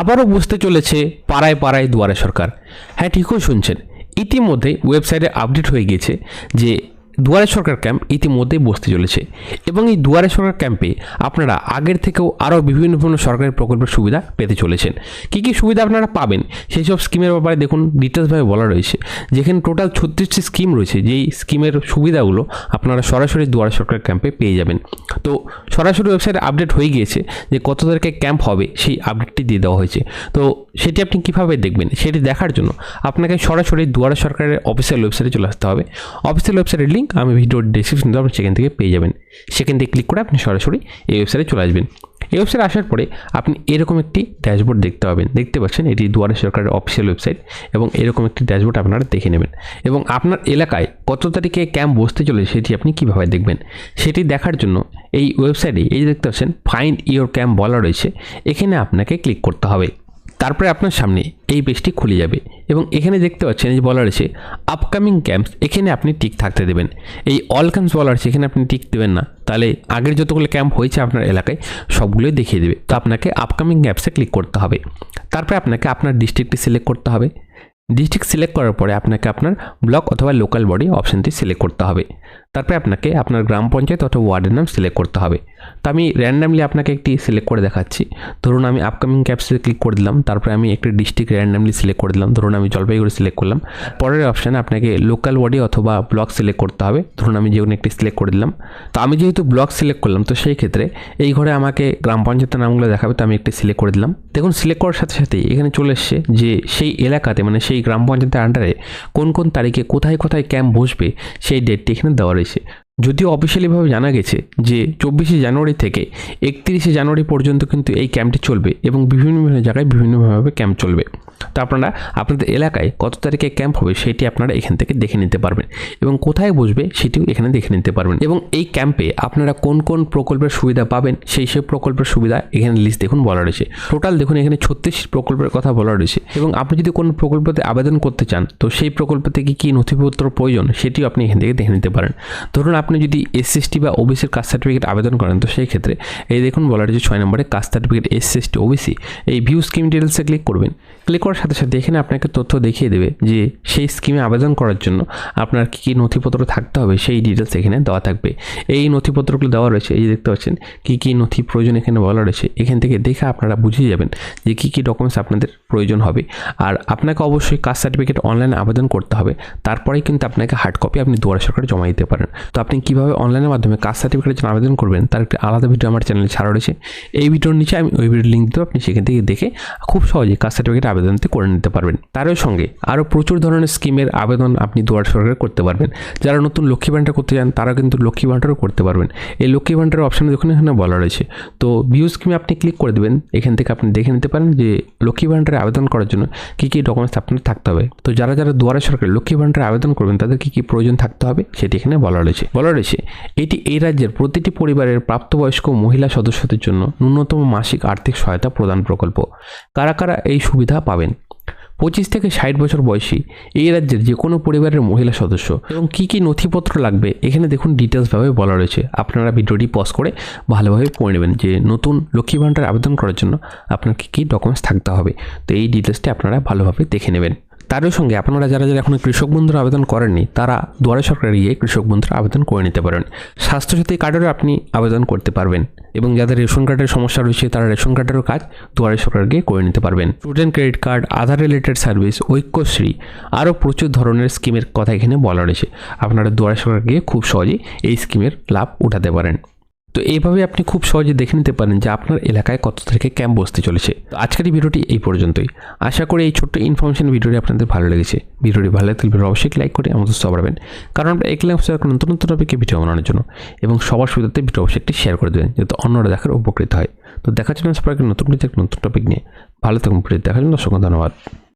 আবারও বুঝতে চলেছে পাড়ায় পাড়ায় দুয়ারে সরকার। হ্যাঁ ঠিকই শুনছেন। ইতিমধ্যে ওয়েবসাইটে আপডেট হয়ে গিয়েছে যে দুয়ারে সরকার ক্যাম্প ইতিমধ্যেই বসতে চলেছে এবং এই দুয়ারে সরকার ক্যাম্পে আপনারা আগের থেকেও আরও বিভিন্ন বিভিন্ন সরকারি প্রকল্পের সুবিধা পেতে চলেছেন। কী কী সুবিধা আপনারা পাবেন সেই সব স্কিমের ব্যাপারে দেখুন ডিটেলসভাবে বলা রয়েছে। যেখানে টোটাল ছত্রিশটি স্কিম রয়েছে যেই স্কিমের সুবিধাগুলো আপনারা সরাসরি দুয়ারে সরকার ক্যাম্পে পেয়ে যাবেন। তো সরাসরি ওয়েবসাইটে আপডেট হয়ে গিয়েছে যে কত তারিখে ক্যাম্প হবে সেই আপডেটটি দিয়ে দেওয়া হয়েছে। তো সেটি আপনি কীভাবে দেখবেন সেটি দেখার জন্য আপনাকে সরাসরি দুয়ারে সরকারের অফিসিয়াল ওয়েবসাইটে চলে আসতে হবে। অফিসিয়াল ওয়েবসাইটের লিঙ্ক আমি ভিডিওর ডিসক্রিপশন আপনি সেখান থেকে পেয়ে যাবেন। সেখান থেকে ক্লিক করে আপনি সরাসরি এই ওয়েবসাইটে চলে আসবেন। এই ওয়েবসাইটে আসার পরে আপনি এরকম একটি ড্যাশবোর্ড দেখতে পাবেন। দেখতে পাচ্ছেন এটি দুয়ারে সরকারের অফিসিয়াল ওয়েবসাইট এবং এরকম একটি ড্যাশবোর্ড আপনারা দেখে নেবেন। এবং আপনার এলাকায় কত তারিখে ক্যাম্প বসতে চলেছে সেটি আপনি কীভাবে দেখবেন? সেটি দেখার জন্য এই ওয়েবসাইটে এই যে দেখতে পাচ্ছেন ফাইন্ড ইওর ক্যাম্প বলা রয়েছে, এখানে আপনাকে ক্লিক করতে হবে। তারপরে আপনার সামনে এই পেজটি খুলে যাবে এবং এখানে দেখতে পাচ্ছেন যে বলা রয়েছে আপকামিং ক্যাম্পস এখানে আপনি টিক থাকতে দেবেন। এই অল ক্যাম্পস বলা রয়েছে এখানে আপনি টিক দেবেন না। তাহলে আগের যতগুলো ক্যাম্প হয়েছে আপনার এলাকায়, সবগুলোই দেখিয়ে দেবে। তো আপনাকে আপকামিং ক্যাম্পসে ক্লিক করতে হবে। তারপরে আপনাকে আপনার ডিস্ট্রিক্টটি সিলেক্ট করতে হবে। ডিস্ট্রিক্ট সিলেক্ট করার পরে আপনাকে আপনার ব্লক অথবা লোকাল বডি অপশানটি সিলেক্ট করতে হবে। তারপরে আপনাকে আপনার গ্রাম পঞ্চায়েত অথবা ওয়ার্ডের নাম সিলেক্ট করতে হবে। তো আমি র্যান্ডামলি আপনাকে একটি সিলেক্ট করে দেখাচ্ছি। ধরুন আমি আপকামিং ক্যাপসে ক্লিক করে দিলাম, তারপরে আমি একটি ডিস্ট্রিক্ট র্যান্ডামলি সিলেক্ট করে দিলাম। ধরুন আমি জলপাইগুড়ি সিলেক্ট করলাম। পরের অপশানে আপনাকে লোকাল বডি অথবা ব্লক সিলেক্ট করতে হবে। ধরুন আমি যে কোনো একটি সিলেক্ট করে দিলাম। তো আমি যেহেতু ব্লক সিলেক্ট করলাম, তো সেই ক্ষেত্রে এই ঘরে আমাকে গ্রাম পঞ্চায়েতের নামগুলো দেখাবে, তো আমি একটি সিলেক্ট করে দিলাম। দেখুন সিলেক্ট করার সাথে সাথে এখানে চলে এসছে যে সেই এলাকাতে মানে সেই গ্রাম পঞ্চায়েতের আন্ডারে কোন কোন তারিখে কোথায় কোথায় ক্যাম্প বসবে সেই ডেটটি এখানে দেওয়া রয়েছে। যদিও অফিসিয়ালিভাবে জানা গেছে যে চব্বিশে জানুয়ারি থেকে একত্রিশে জানুয়ারি পর্যন্ত কিন্তু এই ক্যাম্পটি চলবে এবং বিভিন্ন বিভিন্ন জায়গায় বিভিন্নভাবে ক্যাম্প চলবে। তো আপনারা আপনাদের এলাকায় কত তারিখে ক্যাম্প হবে সেটি আপনারা এখান থেকে দেখে নিতে পারবেন এবং কোথায় বসবে সেটিও এখানে দেখে নিতে পারবেন এবং এই ক্যাম্পে আপনারা কোন কোন প্রকল্পের সুবিধা পাবেন সেই সব প্রকল্পের সুবিধা এখানে লিস্ট দেখুন বলা রয়েছে। টোটাল দেখুন এখানে ছত্রিশ প্রকল্পের কথা বলা রয়েছে এবং আপনি যদি কোনো প্রকল্পতে আবেদন করতে চান তো সেই প্রকল্প থেকে কী নথিপত্র প্রয়োজন সেটিও আপনি এখান থেকে দেখে নিতে পারেন। ধরুন আপনি যদি এসসিএসটি বা ওবিসির কাস্ট সার্টিফিকেট আবেদন করেন তো সেই ক্ষেত্রে এই দেখুন বলা রয়েছে ছয় নম্বরে caste certificate SC ST OBC এই ভিউ স্কিম ডিটেলসে ক্লিক করবেন। ক্লিক করার সাথে সাথে এখানে আপনাকে তথ্য দেখিয়ে দেবে যে সেই স্কিমে আবেদন করার জন্য আপনার কী কী নথিপত্র থাকতে হবে, সেই ডিটেলস এখানে দেওয়া থাকবে। এই নথিপত্রগুলো দেওয়া রয়েছে, এই যে দেখতে পাচ্ছেন, কী কী নথি প্রয়োজন এখানে বলা রয়েছে, এখান থেকে দেখে আপনারা বুঝিয়ে যাবেন যে কী কী ডকুমেন্টস আপনাদের প্রয়োজন হবে। আর আপনাকে অবশ্যই কাস্ট সার্টিফিকেট অনলাইনে আবেদন করতে হবে। তারপরেই কিন্তু আপনাকে হার্ড কপি আপনি দুয়ারে সরকারে জমা দিতে পারেন। তো আপনি কীভাবে অনলাইনের মাধ্যমে কাস্ট সার্টিফিকেটের জন্য আবেদন করবেন তার একটি আলাদা ভিডিও আমার চ্যানেলে ছাড়া রয়েছে। এই ভিডিওর নিচে আমি ওই ভিডিওর লিঙ্ক দেবো আপনি সেখান থেকে দেখে খুব সহজেই কাস্ট সার্টিফিকেট আবেদনটি করে নিতে পারবেন। তারও সঙ্গে আরও প্রচুর ধরনের স্কিমের আবেদন আপনি দুয়ার সরকারে করতে পারবেন। যারা নতুন লক্ষ্মী ভাণ্ডার করতে চান তারা কিন্তু লক্ষ্মী ভাণ্ডারও করতে পারবেন। এই লক্ষ্মী ভাণ্ডারের অপশানে দেখুন এখানে বলা রয়েছে। তো ভিউ স্কিমে আপনি ক্লিক করে দেবেন, এখান থেকে আপনি দেখে নিতে পারেন যে লক্ষ্মী ভাণ্ডারে আবেদন করার জন্য কী কী ডকুমেন্টস আপনার থাকতে হবে? তো যারা যারা দুয়ারে সরকার লক্ষ্মী ভাণ্ডারে আবেদন করবেন তাদের কী কী প্রয়োজন থাকতে হবে? সেটি এখানে বলা রয়েছে। বলা রয়েছে, এটি এই রাজ্যের প্রতিটি পরিবারের প্রাপ্তবয়স্ক মহিলা সদস্যদের জন্য ন্যূনতম মাসিক আর্থিক সহায়তা প্রদান প্রকল্প। কারা কারা এই সুবিধা পাবেন? পঁচিশ থেকে ষাট বছর বয়সী এই রাজ্যের যে কোনো পরিবারের মহিলা সদস্য। এবং কী কী নথিপত্র লাগবে, এখানে দেখুন ডিটেলসভাবে বলা রয়েছে। আপনারা ভিডিওটি পজ করে ভালোভাবে পড়ে নেবেন যে নতুন লক্ষ্মী ভাণ্ডার আবেদন করার জন্য আপনার কী কী ডকুমেন্টস থাকতে হবে। তো এই ডিটেলসটি আপনারা ভালোভাবে দেখে নেবেন। তারও সঙ্গে আপনারা যারা যারা এখনও কৃষক বন্ধুর আবেদন করেননি, তারা দুয়ারে সরকারে গিয়ে কৃষক বন্ধুর আবেদন করে নিতে পারেন। স্বাস্থ্যসাথী কার্ডেরও আপনি আবেদন করতে পারবেন এবং যাদের রেশন কার্ডের সমস্যা রয়েছে, তারা রেশন কার্ডেরও কাজ দুয়ারে সরকার গিয়ে করে নিতে পারবেন। Student credit card, Aadhaar related service, Aikyashree, আরও প্রচুর ধরনের স্কিমের কথা এখানে বলা রয়েছে। আপনারা দুয়ারে সরকার গিয়ে খুব সহজেই এই স্কিমের লাভ উঠাতে পারেন। তো এইভাবে আপনি খুব সহজে দেখে নিতে পারেন যে আপনার এলাকায় কত তারিখে ক্যাম্প বসতে চলেছে। তো আজকের এই ভিডিওটি এই পর্যন্তই। আশা করি এই ছোট্ট ইনফরমেশন ভিডিওটি আপনাদের ভালো লেগেছে। ভিডিওটি ভালো লাগলে ভিডিও অবশ্যই লাইক করে আমাদের সবারবেন কারণ আমরা এক লাইক নতুন নতুন টপিকে ভিডিও বানানোর জন্য। এবং সবার সুবিধাতে ভিডিও অবশ্যই একটি শেয়ার করে দেবেন, যাতে অন্যরা দেখার উপকৃত হয়। তো দেখার জন্য সবাইকে নতুন নতুন টপিক নিয়ে ভালো থাকুন দেখার জন্য অসংখ্য ধন্যবাদ।